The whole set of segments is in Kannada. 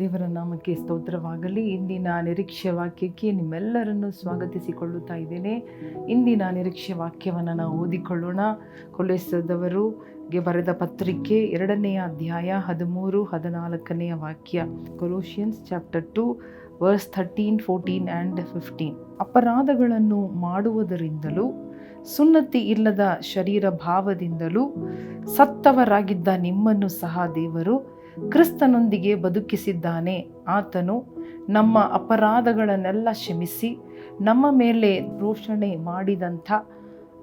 ದೇವರ ನಾಮಕ್ಕೆ ಸ್ತೋತ್ರವಾಗಲಿ. ಇಂದಿನ ನಿರೀಕ್ಷೆ ವಾಕ್ಯಕ್ಕೆ ನಿಮ್ಮೆಲ್ಲರನ್ನು ಸ್ವಾಗತಿಸಿಕೊಳ್ಳುತ್ತಾ ಇದ್ದೇನೆ. ಇಂದಿನ ನಿರೀಕ್ಷೆ ವಾಕ್ಯವನ್ನು ನಾವು ಓದಿಕೊಳ್ಳೋಣ. ಕೊಲೆಸದವರುಗೆ ಬರೆದ ಪತ್ರಿಕೆ ಎರಡನೆಯ ಅಧ್ಯಾಯ ಹದಿಮೂರು ಹದಿನಾಲ್ಕನೆಯ ವಾಕ್ಯ. Colossians chapter two, verse thirteen, fourteen and fifteen. ಅಪರಾಧಗಳನ್ನು ಮಾಡುವುದರಿಂದಲೂ, ಸುನ್ನತಿ ಇಲ್ಲದ ಶರೀರ ಭಾವದಿಂದಲೂ ಸತ್ತವರಾಗಿದ್ದ ನಿಮ್ಮನ್ನು ಸಹ ದೇವರು ಕ್ರಿಸ್ತನೊಂದಿಗೆ ಬದುಕಿಸಿದ್ದಾನೆ. ಆತನು ನಮ್ಮ ಅಪರಾಧಗಳನ್ನೆಲ್ಲ ಕ್ಷಮಿಸಿ, ನಮ್ಮ ಮೇಲೆ ರೋಷಣೆ ಮಾಡಿದಂಥ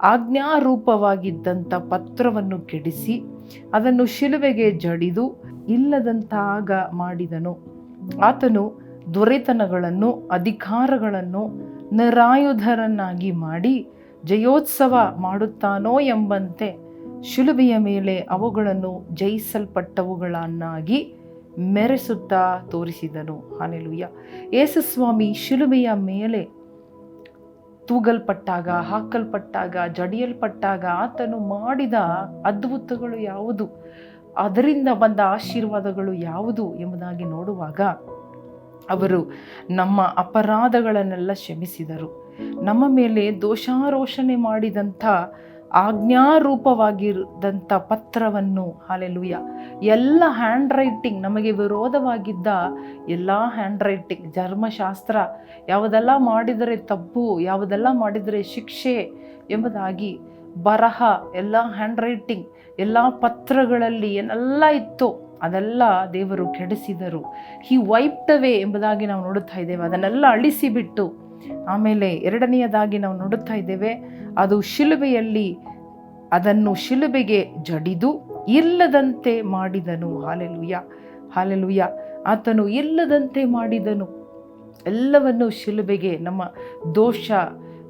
ಆಜ್ಞಾರೂಪವಾಗಿದ್ದಂಥ ಪತ್ರವನ್ನು ಕೆಡಿಸಿ, ಅದನ್ನು ಶಿಲುವೆಗೆ ಜಡಿದು ಇಲ್ಲದಂತಾಗ ಮಾಡಿದನು. ಆತನು ದೊರೆತನಗಳನ್ನು, ಅಧಿಕಾರಗಳನ್ನು ನಿರಾಯುಧರನ್ನಾಗಿ ಮಾಡಿ ಜಯೋತ್ಸವ ಮಾಡುತ್ತಾನೋ ಎಂಬಂತೆ ಶಿಲುಬೆಯ ಮೇಲೆ ಅವುಗಳನ್ನು ಜಯಿಸಲ್ಪಟ್ಟವುಗಳನ್ನಾಗಿ ಮೆರೆಸುತ್ತಾ ತೋರಿಸಿದನು. ಹಾನೆಲುಯ್ಯ ಯೇಸುಸ್ವಾಮಿ ಶಿಲುಬೆಯ ಮೇಲೆ ತೂಗಲ್ಪಟ್ಟಾಗ, ಹಾಕಲ್ಪಟ್ಟಾಗ, ಜಡಿಯಲ್ಪಟ್ಟಾಗ ಆತನು ಮಾಡಿದ ಅದ್ಭುತಗಳು ಯಾವುದು? ಅದರಿಂದ ಬಂದ ಆಶೀರ್ವಾದಗಳು ಯಾವುದು ಎಂಬುದಾಗಿ ನೋಡುವಾಗ ಅವರು ನಮ್ಮ ಅಪರಾಧಗಳನ್ನೆಲ್ಲ ಕ್ಷಮಿಸಿದರು. ನಮ್ಮ ಮೇಲೆ ದೋಷಾರೋಷಣೆ ಮಾಡಿದಂಥ ಆಜ್ಞಾರೂಪವಾಗಿರದಂಥ ಪತ್ರವನ್ನು ಹಾಲೆಲುಯ್ಯ ಎಲ್ಲ ಹ್ಯಾಂಡ್ ರೈಟಿಂಗ್ ನಮಗೆ ವಿರೋಧವಾಗಿದ್ದ ಎಲ್ಲ ಹ್ಯಾಂಡ್ ರೈಟಿಂಗ್ ಧರ್ಮಶಾಸ್ತ್ರ, ಯಾವುದೆಲ್ಲ ಮಾಡಿದರೆ ತಪ್ಪು, ಯಾವುದೆಲ್ಲ ಮಾಡಿದರೆ ಶಿಕ್ಷೆ ಎಂಬುದಾಗಿ ಬರಹ, ಎಲ್ಲ ಹ್ಯಾಂಡ್ ರೈಟಿಂಗ್ ಎಲ್ಲ ಪತ್ರಗಳಲ್ಲಿ ಏನೆಲ್ಲ ಇತ್ತು ಅದೆಲ್ಲ ದೇವರು ಕೆಡಿಸಿದರು. ಹಿ ವೈಪ್ಡ್ ಅವೇ ಎಂಬುದಾಗಿ ನಾವು ನೋಡುತ್ತಾ ಇದ್ದೇವೆ. ಅದನ್ನೆಲ್ಲ ಅಳಿಸಿಬಿಟ್ಟು, ಆಮೇಲೆ ಎರಡನೆಯದಾಗಿ ನಾವು ನೋಡುತ್ತಾ ಇದ್ದೇವೆ. ಅದು ಶಿಲುಬೆಯಲ್ಲಿ ಅದನ್ನು ಶಿಲುಬೆಗೆ ಜಡಿದು ಇಲ್ಲದಂತೆ ಮಾಡಿದನು. Hallelujah hallelujah. ಆತನು ಇಲ್ಲದಂತೆ ಮಾಡಿದನು. ಎಲ್ಲವನ್ನು ಶಿಲುಬೆಗೆ, ನಮ್ಮ ದೋಷ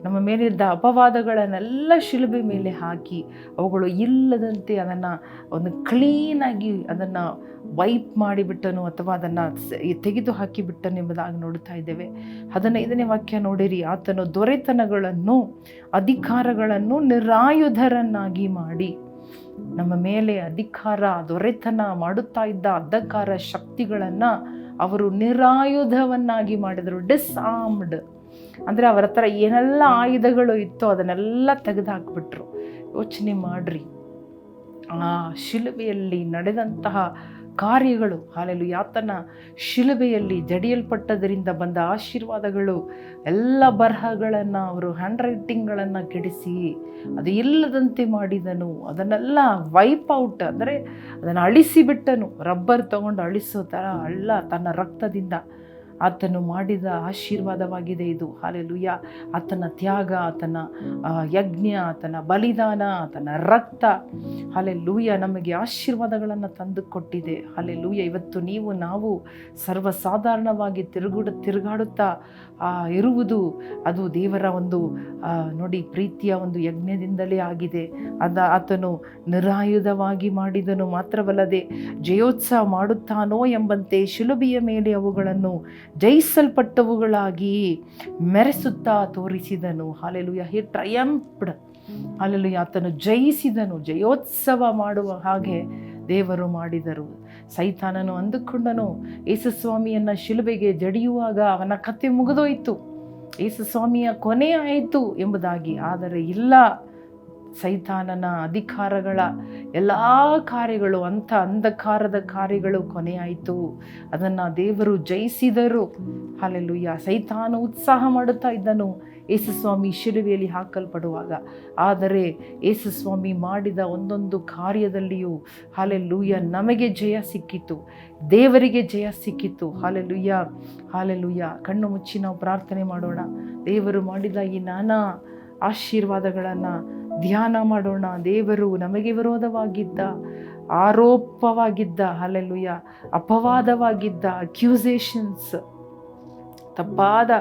ನಮ್ಮ ಮೇಲಿದ್ದ ಅಪವಾದಗಳನ್ನೆಲ್ಲ ಶಿಲುಬೆ ಮೇಲೆ ಹಾಕಿ ಅವುಗಳು ಇಲ್ಲದಂತೆ ಅದನ್ನು ಒಂದು ಕ್ಲೀನಾಗಿ ಅದನ್ನು ವೈಪ್ ಮಾಡಿಬಿಟ್ಟನು ಅಥವಾ ಅದನ್ನು ತೆಗೆದು ಹಾಕಿಬಿಟ್ಟನು ಎಂಬುದಾಗಿ ನೋಡುತ್ತಾ ಇದ್ದೇವೆ. ಹದಿನೈದನೇ ವಾಕ್ಯ ನೋಡಿರಿ, ಆತನು ದೊರೆತನಗಳನ್ನು, ಅಧಿಕಾರಗಳನ್ನು ನಿರಾಯುಧರನ್ನಾಗಿ ಮಾಡಿ ನಮ್ಮ ಮೇಲೆ ಅಧಿಕಾರ, ದೊರೆತನ ಮಾಡುತ್ತಾ ಇದ್ದ ಅಧಿಕಾರ ಶಕ್ತಿಗಳನ್ನು ಅವರು ನಿರಾಯುಧವನ್ನಾಗಿ ಮಾಡಿದರು ಡಿಸ್ಆರ್ಮ್ಡ್ ಅಂದರೆ ಅವರ ಹತ್ರ ಏನೆಲ್ಲ ಆಯುಧಗಳು ಇತ್ತೋ ಅದನ್ನೆಲ್ಲ ತೆಗೆದು ಹಾಕ್ಬಿಟ್ರು ಯೋಚನೆ ಮಾಡ್ರಿ. ಆ ಶಿಲುಬೆಯಲ್ಲಿ ನಡೆದಂತಹ ಕಾರ್ಯಗಳು ಹಾಲೆಲು ಯಾತನ ಶಿಲುಬೆಯಲ್ಲಿ ಜಡಿಯಲ್ಪಟ್ಟದರಿಂದ ಬಂದ ಆಶೀರ್ವಾದಗಳು, ಎಲ್ಲ ಬರಹಗಳನ್ನು ಅವರು ಹ್ಯಾಂಡ್ ರೈಟಿಂಗ್ಗಳನ್ನು ಕೆಡಿಸಿ, ಅದು ಇಲ್ಲದಂತೆ ಮಾಡಿದನು. ಅದನ್ನೆಲ್ಲ ವೈಪ್ ಔಟ್ ಅಂದರೆ ಅದನ್ನು ಅಳಿಸಿಬಿಟ್ಟನು. ರಬ್ಬರ್ ತಗೊಂಡು ಅಳಿಸೋ ಥರ ಅಲ್ಲ ತನ್ನ ರಕ್ತದಿಂದ. ಆತನು ಮಾಡಿದ ಆಶೀರ್ವಾದವಾಗಿದೆ ಇದು. ಹಾಲೆಲುಯ್ಯ ಆತನ ತ್ಯಾಗ, ಆತನ ಯಜ್ಞ, ಆತನ ಬಲಿದಾನ, ಆತನ ರಕ್ತ. ಹಾಲೆಲುಯ್ಯ ನಮಗೆ ಆಶೀರ್ವಾದಗಳನ್ನು ತಂದು ಕೊಟ್ಟಿದೆ ಹಾಲೆಲುಯ್ಯ ಇವತ್ತು ನೀವು, ನಾವು ಸರ್ವಸಾಧಾರಣವಾಗಿ ತಿರುಗುಡ, ತಿರುಗಾಡುತ್ತಾ ಇರುವುದು ಅದು ದೇವರ ಒಂದು ನೋಡಿ, ಪ್ರೀತಿಯ ಒಂದು ಯಜ್ಞದಿಂದಲೇ ಆಗಿದೆ. ಅದ ಆತನು ನಿರಾಯುಧವಾಗಿ ಮಾಡಿದನು ಮಾತ್ರವಲ್ಲದೆ ಜಯೋತ್ಸವ ಮಾಡುತ್ತಾನೋ ಎಂಬಂತೆ ಶಿಲುಬಿಯ ಮೇಲೆ ಅವುಗಳನ್ನು ಜಯಿಸಲ್ಪಟ್ಟವುಗಳಾಗಿ ಮೆರೆಸುತ್ತಾ ತೋರಿಸಿದನು. ಹಾಲೆಲುಯ. ಹಿ ಟ್ರಯಂಪ್ಡ್ ಹಾಲೆಲು ಆತನು ಜಯಿಸಿದನು. ಜಯೋತ್ಸವ ಮಾಡುವ ಹಾಗೆ ದೇವರು ಮಾಡಿದರು. ಸೈತಾನನು ಅಂದುಕೊಂಡನು ಯೇಸುಸ್ವಾಮಿಯನ್ನು ಶಿಲುಬೆಗೆ ಜಡಿಯುವಾಗ ಅವನ ಕತೆ ಮುಗಿದೋಯ್ತು. ಯೇಸುಸ್ವಾಮಿಯ ಸ್ವಾಮಿಯ ಆಯಿತು ಎಂಬುದಾಗಿ. ಆದರೆ ಇಲ್ಲ, ಸೈತಾನನ ಅಧಿಕಾರಗಳ ಎಲ್ಲ ಕಾರ್ಯಗಳು ಅಂಥ ಅಂಧಕಾರದ ಕಾರ್ಯಗಳು ಕೊನೆಯಾಯಿತು. ಅದನ್ನು ದೇವರು ಜಯಿಸಿದರು. ಅಲ್ಲೆಲ್ಲುಯ್ಯ ಸೈತಾನ ಉತ್ಸಾಹ ಮಾಡುತ್ತಾ ಇದ್ದನು. ಯೇಸುಸ್ವಾಮಿ ಶಿಲುವೆಯಲ್ಲಿ ಹಾಕಲ್ಪಡುವಾಗ. ಆದರೆ ಯೇಸುಸ್ವಾಮಿ ಮಾಡಿದ ಒಂದೊಂದು ಕಾರ್ಯದಲ್ಲಿಯೂ ಹಾಲೆಲ್ಲೂಯ್ಯ ನಮಗೆ ಜಯ ಸಿಕ್ಕಿತು. ದೇವರಿಗೆ ಜಯ ಸಿಕ್ಕಿತು. ಹಾಲೆಲ್ಲುಯ್ಯ ಹಾಲೆಲ್ಲುಯ್ಯ ಕಣ್ಣು ಮುಚ್ಚಿ ನಾವು ಪ್ರಾರ್ಥನೆ ಮಾಡೋಣ. ದೇವರು ಮಾಡಿದ ಈ ನಾನಾ ಆಶೀರ್ವಾದಗಳನ್ನು ಧ್ಯಾನ ಮಾಡೋಣ. ದೇವರು ನಮಗೆ ವಿರೋಧವಾಗಿದ್ದ ಆರೋಪವಾಗಿದ್ದ ಅಲ್ಲೆಲ್ಲುಯ್ಯ ಅಪವಾದವಾಗಿದ್ದ ಅಕ್ಯೂಸೇಷನ್ಸ್ ತಪ್ಪಾದ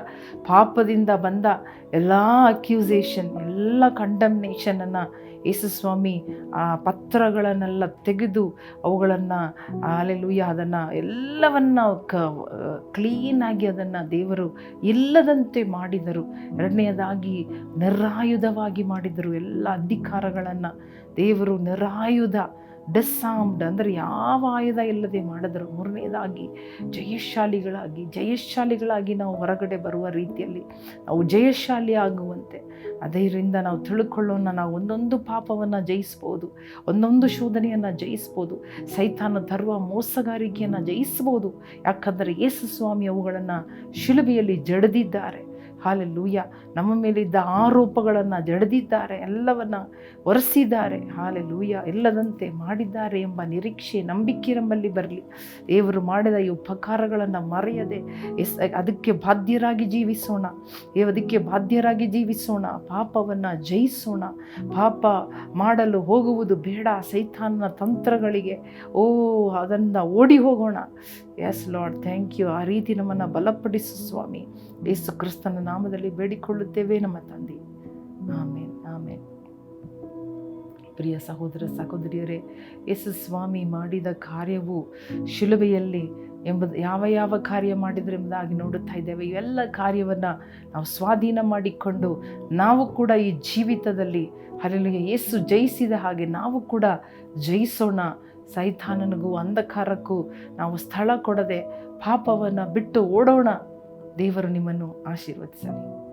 ಪಾಪದಿಂದ ಬಂದ ಎಲ್ಲ ಅಕ್ಯೂಸೇಷನ್ ಎಲ್ಲ ಕಂಡಮ್ನೇಷನನ್ನು ಯೇಸುಸ್ವಾಮಿ ಆ ಪತ್ರಗಳನ್ನೆಲ್ಲ ತೆಗೆದು ಅವುಗಳನ್ನು ಅಲೆಲುಯ್ಯ ಅದನ್ನು ಎಲ್ಲವನ್ನ ಕ ಕ್ಲೀನಾಗಿ ಅದನ್ನು ದೇವರು ಇಲ್ಲದಂತೆ ಮಾಡಿದರು. ಎರಡನೆಯದಾಗಿ ನಿರಾಯುಧವಾಗಿ ಮಾಡಿದರು. ಎಲ್ಲ ಅಧಿಕಾರಗಳನ್ನು ದೇವರು ನಿರಾಯುಧ ಡಿಸ್ಸಾಮ್ಡ್ ಅಂದರೆ ಯಾವ ಆಯುಧ ಇಲ್ಲದೆ ಮಾಡಿದ್ರು ಮೂರನೇದಾಗಿ ಜಯಶಾಲಿಗಳಾಗಿ ಜಯಶಾಲಿಗಳಾಗಿ ನಾವು ಹೊರಗಡೆ ಬರುವ ರೀತಿಯಲ್ಲಿ ನಾವು ಜಯಶಾಲಿ ಆಗುವಂತೆ. ಅದರಿಂದ ನಾವು ತಿಳ್ಕೊಳ್ಳೋಣ, ನಾವು ಒಂದೊಂದು ಪಾಪವನ್ನು ಜಯಿಸ್ಬೋದು, ಒಂದೊಂದು ಶೋಧನೆಯನ್ನು ಜಯಿಸ್ಬೋದು, ಸೈತಾನ ತರುವ ಮೋಸಗಾರಿಕೆಯನ್ನು ಜಯಿಸ್ಬೋದು. ಯಾಕಂದರೆ ಯೇಸು ಸ್ವಾಮಿ ಅವುಗಳನ್ನು ಶಿಲುಬೆಯಲ್ಲಿ ಜಡಿದಿದ್ದಾರೆ. ಹಾಲೆಲ್ಲೂಯ ನಮ್ಮ ಮೇಲಿದ್ದ ಆರೋಪಗಳನ್ನು ಜಡದಿದ್ದಾರೆ, ಎಲ್ಲವನ್ನ ಒರೆಸಿದ್ದಾರೆ. ಹಾಲೆಲ್ಲೂಯ ಇಲ್ಲದಂತೆ ಮಾಡಿದ್ದಾರೆ ಎಂಬ ನಿರೀಕ್ಷೆ ನಂಬಿಕೆ ನಮ್ಮಲ್ಲಿ ಬರಲಿ. ದೇವರು ಮಾಡಿದ ಈ ಉಪಕಾರಗಳನ್ನು ಮರೆಯದೆ ಎಸ್, ಅದಕ್ಕೆ ಬಾಧ್ಯರಾಗಿ ಜೀವಿಸೋಣ. ಅದಕ್ಕೆ ಬಾಧ್ಯರಾಗಿ ಜೀವಿಸೋಣ. ಪಾಪವನ್ನು ಜಯಿಸೋಣ. ಪಾಪ ಮಾಡಲು ಹೋಗುವುದು ಬೇಡ ಸೈತಾನನ ತಂತ್ರಗಳಿಗೆ. ಓ, ಅದನ್ನು ಓಡಿ ಹೋಗೋಣ. ಎಸ್ ಲಾರ್ಡ್ ಥ್ಯಾಂಕ್ ಯು ಆ ರೀತಿ ನಮ್ಮನ್ನು ಬಲಪಡಿಸು, ಸ್ವಾಮಿ. ಯೇಸು ಕ್ರಿಸ್ತನ ನಾಮದಲ್ಲಿ ಬೇಡಿಕೊಳ್ಳುತ್ತೇವೆ ನಮ್ಮ ತಂದೆ. ಆಮೇನ್ ಆಮೇನ್. ಪ್ರಿಯ ಸಹೋದರ, ಸಹೋದರಿಯರೇ, ಯೇಸು ಸ್ವಾಮಿ ಮಾಡಿದ ಕಾರ್ಯವು ಶಿಲುಬೆಯಲ್ಲಿ ಎಂಬ ಯಾವ ಯಾವ ಕಾರ್ಯ ಮಾಡಿದ್ರು ಎಂಬುದಾಗಿ ನೋಡುತ್ತಾ ಇದ್ದೇವೆ. ಇವೆಲ್ಲ ಕಾರ್ಯವನ್ನು ನಾವು ಸ್ವಾಧೀನ ಮಾಡಿಕೊಂಡು ನಾವು ಕೂಡ ಈ ಜೀವಿತದಲ್ಲಿ ಅಲ್ಲಿ ಯೇಸು ಜಯಿಸಿದ ಹಾಗೆ ನಾವು ಕೂಡ ಜಯಿಸೋಣ. ಸೈತಾನನಿಗೂ ಅಂಧಕಾರಕ್ಕೂ ನಾವು ಸ್ಥಳ ಕೊಡದೆ ಪಾಪವನ್ನು ಬಿಟ್ಟು ಓಡೋಣ. ದೇವರು ನಿಮ್ಮನ್ನು ಆಶೀರ್ವದಿಸಲಿ.